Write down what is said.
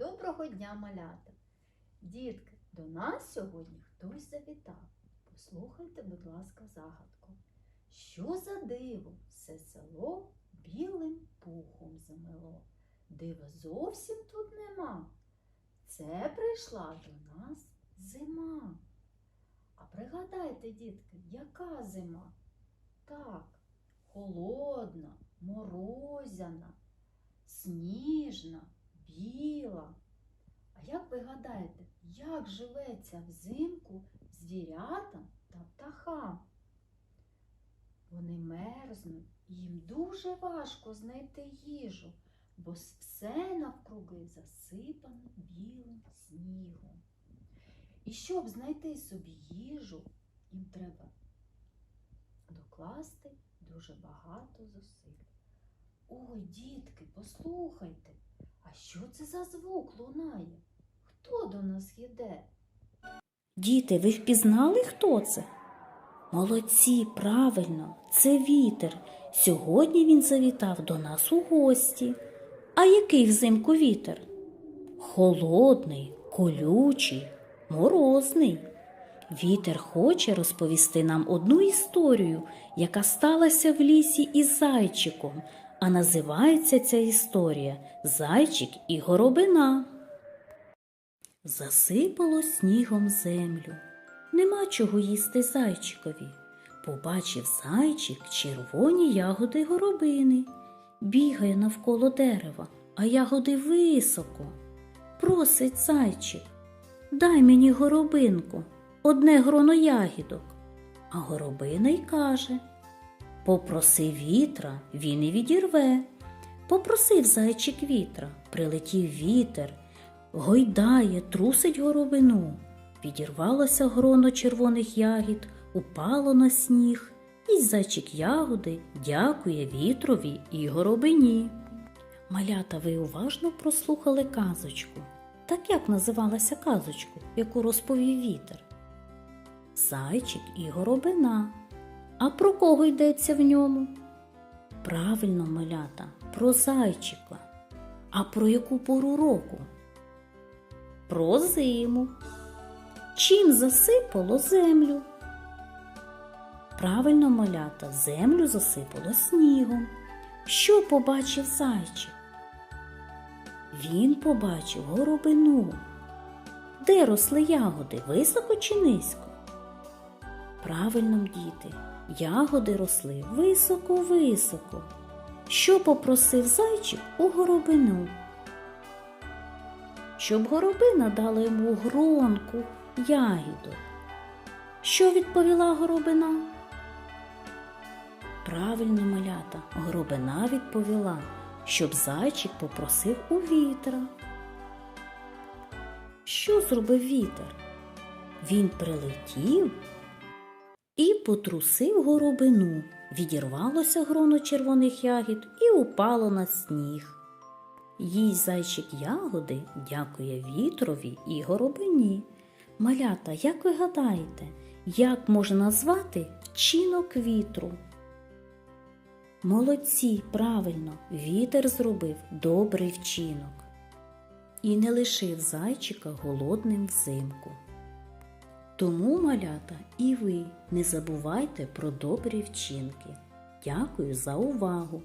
Доброго дня, малята! Дітки, до нас сьогодні хтось завітав. Послухайте, будь ласка, загадку. Що за диво все село білим пухом замело? Дива зовсім тут нема. Це прийшла до нас зима. А пригадайте, дітки, яка зима? Так, холодна, морозяна, сніжна, біла. А як ви гадаєте, як живеться взимку звірятам та птахам? Вони мерзнуть, їм дуже важко знайти їжу, бо все навкруги засипано білим снігом. І щоб знайти собі їжу, їм треба докласти дуже багато зусиль. Ой, дітки, послухайте, а що це за звук лунає? Хто до нас йде? Діти, ви впізнали, хто це? Молодці, правильно, це вітер. Сьогодні він завітав до нас у гості. А який взимку вітер? Холодний, колючий, морозний. Вітер хоче розповісти нам одну історію, яка сталася в лісі із зайчиком, а називається ця історія Зайчик і горобина. Засипало снігом землю. Нема чого їсти зайчикові. Побачив зайчик червоні ягоди горобини. Бігає навколо дерева, а ягоди високо. Просить зайчик, дай мені горобинку, одне гроно ягідок. А горобина й каже Попроси вітра, він і відірве. Попросив зайчик вітра, прилетів вітер, гойдає, трусить горобину. Підірвалося гроно червоних ягід, упало на сніг, і зайчик ягоди дякує вітрові і горобині. Малята, ви уважно прослухали казочку. Так як називалася казочку, яку розповів вітер? Зайчик і горобина. А про кого йдеться в ньому? Правильно, малята, про зайчика. А про яку пору року? Про зиму. Чим засипало землю? Правильно, малята, землю засипало снігом. Що побачив зайчик? Він побачив горобину. Де росли ягоди, високо чи низько? Правильно, діти, ягоди росли високо-високо. Що попросив зайчик у горобину? Щоб горобина дала йому гронку ягідок. Що відповіла горобина? Правильно, малята, горобина відповіла, щоб зайчик попросив у вітра. Що зробив вітер? Він прилетів і потрусив горобину. Відірвалося гроно червоних ягід і упало на сніг. Їй зайчик ягоди дякує вітрові і горобині. Малята, як ви гадаєте, як можна назвати вчинок вітру? Молодці, правильно, вітер зробив добрий вчинок і не лишив зайчика голодним взимку. Тому, малята, і ви не забувайте про добрі вчинки. Дякую за увагу!